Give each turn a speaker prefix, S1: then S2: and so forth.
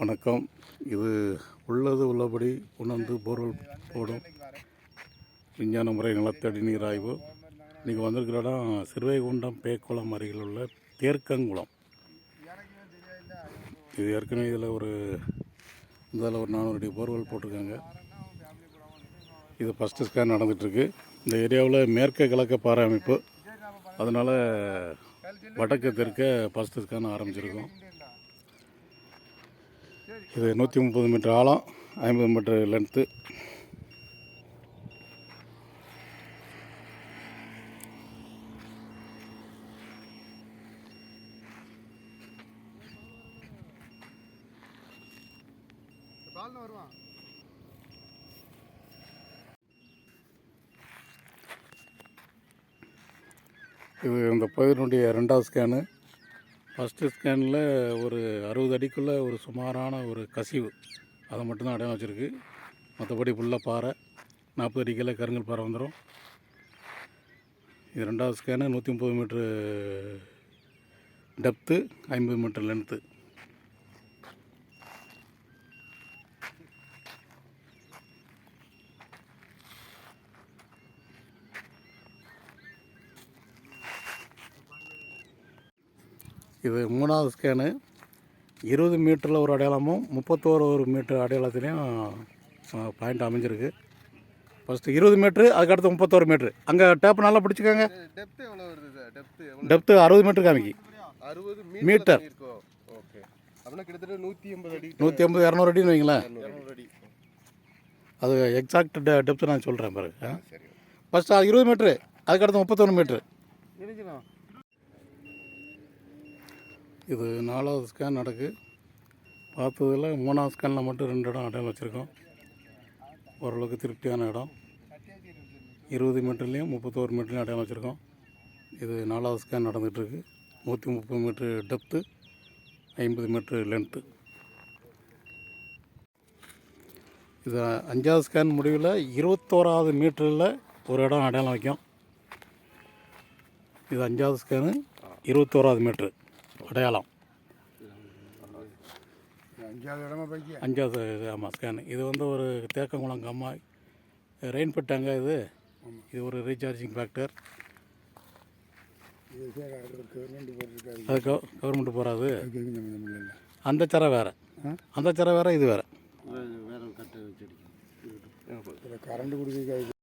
S1: வணக்கம். இது உள்ளது உள்ளபடி உணர்ந்து போர்வெல் போடும் விஞ்ஞான முறை நிலத்தடி நீர் ஆய்வு. இன்றைக்கி வந்திருக்கிற இடம் சிறுவைகுண்டம் பேக்குளம் அருகில் உள்ள தேர்க்கங்குளம். இது ஏற்கனவே இதில் ஒரு இதில் ஒரு நானூறு அடி போர்வெல் போட்டிருக்காங்க. இது ஃபஸ்ட்டு ஸ்கேன் நடந்துகிட்ருக்கு. இந்த ஏரியாவில் மேற்க கிழக்க பாறை அமைப்பு. அதனால் வடக்கு தெற்க ஃபஸ்ட்டு ஸ்கேன் ஆரம்பிச்சிருக்கோம். இது நூற்றி முப்பது மீட்டர் ஆழம் ஐம்பது மீட்டர் லென்த்து இது இந்த பகுதியினுடைய ரெண்டாவது ஸ்கேனு ஃபஸ்ட்டு ஸ்கேனில் ஒரு அறுபது அடிக்குள்ளே ஒரு சுமாரான ஒரு கசிவு. அதை மட்டும்தான் அடையாளம் வச்சுருக்கு. மற்றபடி ஃபுல்லாக பாறை. நாற்பது அடிக்கில் கருங்கல் பாறை வந்துடும் இது ரெண்டாவது ஸ்கேனு நூற்றி முப்பது மீட்ரு டெப்த்து ஐம்பது மீட்டர் லென்த்து இது மூணாவது ஸ்கேனு இருபது மீட்டரில் ஒரு அடையாளமும் முப்பத்தோரு ஒரு மீட்டர் அடையாளத்துலேயும் பாயிண்ட் அமைஞ்சிருக்கு. ஃபஸ்ட்டு இருபது மீட்ரு அதுக்கடுத்து முப்பத்தோரு மீட்ரு அங்கே டேப் நல்லா பிடிச்சிக்கோங்க. டெப்த்து அறுபது மீட்டர் காமிக்கி. மீட்டர்.
S2: நூற்றி
S1: ஐம்பது இரநூறு அடின்னு வைங்களேன். அது எக்ஸாக்ட் டெ டெப்த்து நான் சொல்கிறேன் பாரு ஆ
S2: சரி.
S1: ஃபஸ்ட்டு இருபது மீட்ரு அதுக்கடுத்து முப்பத்தொன்று மீட்ரு இது நாலாவது ஸ்கேன் நடக்கு. பார்த்ததில் மூணாவது ஸ்கேனில் மட்டும் ரெண்டு இடம் அடையாளம் வச்சுருக்கோம். ஓரளவுக்கு திருப்தியான இடம். இருபது மீட்டர்லேயும் முப்பத்தோரு மீட்டர்லையும் அடையாளம் வச்சுருக்கோம். இது நாலாவது ஸ்கேன் நடந்துகிட்ருக்கு. நூற்றி முப்பது மீட்ரு டெப்த்து ஐம்பது மீட்ரு லென்த்து இது அஞ்சாவது ஸ்கேன் முடிவில் இருபத்தோராவது மீட்டரில் ஒரு இடம் அடையாளம் வைக்கும். இது அஞ்சாவது ஸ்கேனு இருபத்தோராவது மீட்ரு அடையாளம்.
S2: அஞ்சாவது இடமா பைக்கி
S1: அஞ்சாவது இது ஆமாம் ஸ்கேனு இது வந்து ஒரு தேக்கங்குளம் கம்மாய் ரெயின் பட்டாங்க இது. இது ஒரு ரீசார்ஜிங் ஃபேக்டர் அது கவர்மெண்ட் போகாது அந்த சரை வேறு. அந்த சரை வேறு இது வேறு.
S2: வேற கட்டை வச்சிருக்கேன் கரண்ட் கொடுக்க